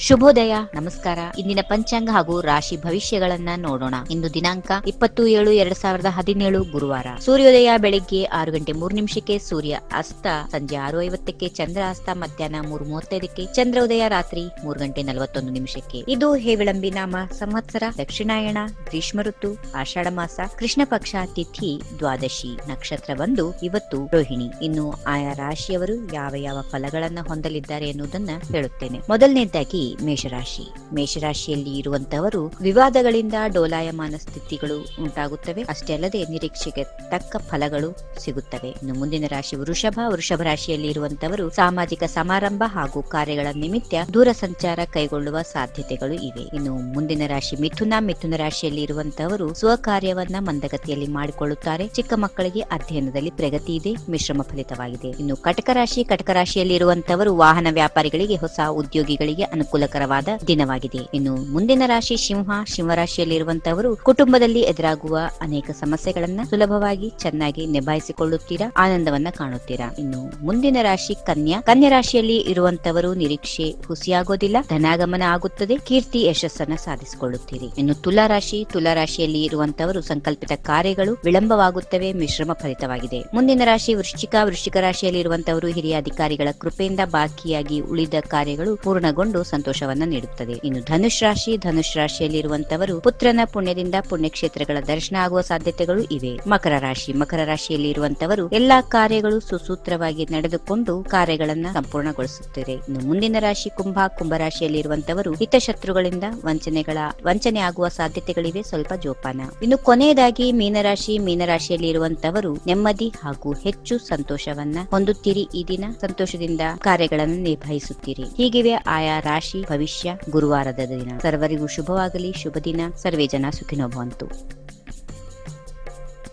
ಶುಭೋದಯ, ನಮಸ್ಕಾರ. ಇಂದಿನ ಪಂಚಾಂಗ ಹಾಗೂ ರಾಶಿ ಭವಿಷ್ಯಗಳನ್ನ ನೋಡೋಣ. ಇಂದು ದಿನಾಂಕ ಇಪ್ಪತ್ತು ಏಳು ಎರಡ್ ಸಾವಿರದ ಹದಿನೇಳು ಗುರುವಾರ. ಸೂರ್ಯೋದಯ ಬೆಳಿಗ್ಗೆ ಆರು ಗಂಟೆ ಮೂರು ನಿಮಿಷಕ್ಕೆ ಸೂರ್ಯ ಅಸ್ತ, ಸಂಜೆ ಆರು ಐವತ್ತಕ್ಕೆ ಚಂದ್ರ ಅಸ್ತ, ಮಧ್ಯಾಹ್ನ ಮೂರು ಮೂವತ್ತೈದಕ್ಕೆ ಚಂದ್ರೋದಯ ರಾತ್ರಿ ಮೂರು ಗಂಟೆ ನಲವತ್ತೊಂದು ನಿಮಿಷಕ್ಕೆ. ಇದು ಹೇವಿಳಂಬಿ ನಾಮ, ಸಂವತ್ಸರ, ದಕ್ಷಿಣಾಯಣ, ಗ್ರೀಷ್ಮ ಋತು, ಆಷಾಢ ಮಾಸ, ಕೃಷ್ಣ ಪಕ್ಷ, ತಿಥಿ, ದ್ವಾದಶಿ, ನಕ್ಷತ್ರ ಬಂದು ಇವತ್ತು ರೋಹಿಣಿ. ಇನ್ನು ಆಯಾ ರಾಶಿಯವರು ಯಾವ ಯಾವ ಫಲಗಳನ್ನ ಹೊಂದಲಿದ್ದಾರೆ ಎನ್ನುವುದನ್ನ ಹೇಳುತ್ತೇನೆ. ಮೊದಲನೇದಾಗಿ ಮೇಷರಾಶಿ. ಮೇಷರಾಶಿಯಲ್ಲಿ ಇರುವಂತವರು ವಿವಾದಗಳಿಂದ ಡೋಲಾಯಮಾನ ಸ್ಥಿತಿಗಳು ಉಂಟಾಗುತ್ತವೆ. ಅಷ್ಟೇ ಅಲ್ಲದೆ ನಿರೀಕ್ಷೆಗೆ ತಕ್ಕ ಫಲಗಳು ಸಿಗುತ್ತವೆ. ಇನ್ನು ಮುಂದಿನ ರಾಶಿ ವೃಷಭ. ವೃಷಭ ರಾಶಿಯಲ್ಲಿ ಇರುವಂತವರು ಸಾಮಾಜಿಕ ಸಮಾರಂಭ ಹಾಗೂ ಕಾರ್ಯಗಳ ನಿಮಿತ್ತ ದೂರ ಸಂಚಾರ ಕೈಗೊಳ್ಳುವ ಸಾಧ್ಯತೆಗಳು ಇವೆ. ಇನ್ನು ಮುಂದಿನ ರಾಶಿ ಮಿಥುನ. ಮಿಥುನ ರಾಶಿಯಲ್ಲಿ ಇರುವಂತವರು ಸ್ವಕಾರ್ಯವನ್ನ ಮಂದಗತಿಯಲ್ಲಿ ಮಾಡಿಕೊಳ್ಳುತ್ತಾರೆ. ಚಿಕ್ಕ ಮಕ್ಕಳಿಗೆ ಅಧ್ಯಯನದಲ್ಲಿ ಪ್ರಗತಿ ಇದೆ. ಮಿಶ್ರಮ ಫಲಿತವಾಗಿದೆ. ಇನ್ನು ಕಟಕ ರಾಶಿ. ಕಟಕ ರಾಶಿಯಲ್ಲಿ ಇರುವಂತವರು ವಾಹನ ವ್ಯಾಪಾರಿಗಳಿಗೆ, ಹೊಸ ಉದ್ಯೋಗಿಗಳಿಗೆ ಅನುಕೂಲಕರವಾದ ದಿನವಾಗಿದೆ. ಇನ್ನು ಮುಂದಿನ ರಾಶಿ ಸಿಂಹ. ಸಿಂಹರಾಶಿಯಲ್ಲಿರುವಂತವರು ಕುಟುಂಬದಲ್ಲಿ ಎದುರಾಗುವ ಅನೇಕ ಸಮಸ್ಯೆಗಳನ್ನ ಸುಲಭವಾಗಿ ಚೆನ್ನಾಗಿ ನಿಭಾಯಿಸಿಕೊಳ್ಳುತ್ತೀರಾ? ಆನಂದವನ್ನ ಕಾಣುತ್ತೀರಾ? ಇನ್ನು ಮುಂದಿನ ರಾಶಿ ಕನ್ಯಾ. ಕನ್ಯಾ ರಾಶಿಯಲ್ಲಿ ಇರುವಂತವರು ನಿರೀಕ್ಷೆ ಹುಸಿಯಾಗೋದಿಲ್ಲ, ಧನಾಗಮನ ಆಗುತ್ತದೆ, ಕೀರ್ತಿ ಯಶಸ್ಸನ್ನ ಸಾಧಿಸಿಕೊಳ್ಳುತ್ತೀರಿ. ಇನ್ನು ತುಲಾ ರಾಶಿ. ತುಲಾ ರಾಶಿಯಲ್ಲಿ ಇರುವಂತವರು ಸಂಕಲ್ಪಿತ ಕಾರ್ಯಗಳು ವಿಳಂಬವಾಗುತ್ತವೆ, ಮಿಶ್ರಮ ಫಲಿತವಾಗಿದೆ. ಮುಂದಿನ ರಾಶಿ ವೃಶ್ಚಿಕ. ವೃಶ್ಚಿಕ ರಾಶಿಯಲ್ಲಿ ಇರುವಂತವರು ಹಿರಿಯ ಅಧಿಕಾರಿಗಳ ಕೃಪೆಯಿಂದ ಬಾಕಿಯಾಗಿ ಉಳಿದ ಕಾರ್ಯಗಳು ಪೂರ್ಣಗೊಂಡು ಸಂತೋಷವನ್ನ ನೀಡುತ್ತದೆ. ಇನ್ನು ಧನುಷ್ ರಾಶಿ, ಧನುಷ್ ರಾಶಿಯಲ್ಲಿ ಇರುವಂತವರು ಪುತ್ರನ ಪುಣ್ಯದಿಂದ ಪುಣ್ಯಕ್ಷೇತ್ರಗಳ ದರ್ಶನ ಆಗುವ ಸಾಧ್ಯತೆಗಳು ಇವೆ. ಮಕರ ರಾಶಿ, ಮಕರ ರಾಶಿಯಲ್ಲಿ ಇರುವಂತವರು ಎಲ್ಲಾ ಕಾರ್ಯಗಳು ಸುಸೂತ್ರವಾಗಿ ನಡೆದುಕೊಂಡು ಕಾರ್ಯಗಳನ್ನ ಸಂಪೂರ್ಣಗೊಳಿಸುತ್ತದೆ ಇನ್ನು ಮುಂದಿನ ರಾಶಿ ಕುಂಭ ಕುಂಭ ರಾಶಿಯಲ್ಲಿ ಇರುವಂತವರು ಹಿತಶತ್ರುಗಳಿಂದ ವಂಚನೆಗಳ, ವಂಚನೆ ಆಗುವ ಸಾಧ್ಯತೆಗಳಿವೆ, ಸ್ವಲ್ಪ ಜೋಪಾನ. ಇನ್ನು ಕೊನೆಯದಾಗಿ ಮೀನರಾಶಿ ಮೀನರಾಶಿಯಲ್ಲಿ ಇರುವಂತವರು ನೆಮ್ಮದಿ ಹಾಗೂ ಹೆಚ್ಚು ಸಂತೋಷವನ್ನ ಹೊಂದುತ್ತೀರಿ ಈ ದಿನ. ಸಂತೋಷದಿಂದ ಕಾರ್ಯಗಳನ್ನು ನಿರ್ವಹಿಸುತ್ತೀರಿ ಹೀಗಿವೆ ಆಯಾ ರಾಶಿ ಭವಿಷ್ಯ ಗುರುವಾರದ ದಿನ. ಸರ್ವರಿಗೂ ಶುಭವಾಗಲಿ. ಶುಭ ದಿನ. ಸರ್ವೇ ಜನ ಸುಖಿನೋ ಭವಂತು.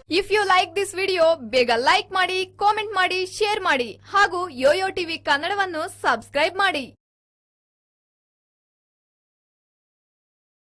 If you like this video ಬೇಗ ಲೈಕ್ ಮಾಡಿ ಕಾಮೆಂಟ್ ಮಾಡಿ ಶೇರ್ ಮಾಡಿ ಹಾಗೂ ಯೋಯೋ ಟಿವಿ ಕನ್ನಡವನ್ನು ಸಬ್ಸ್ಕ್ರೈಬ್ ಮಾಡಿ.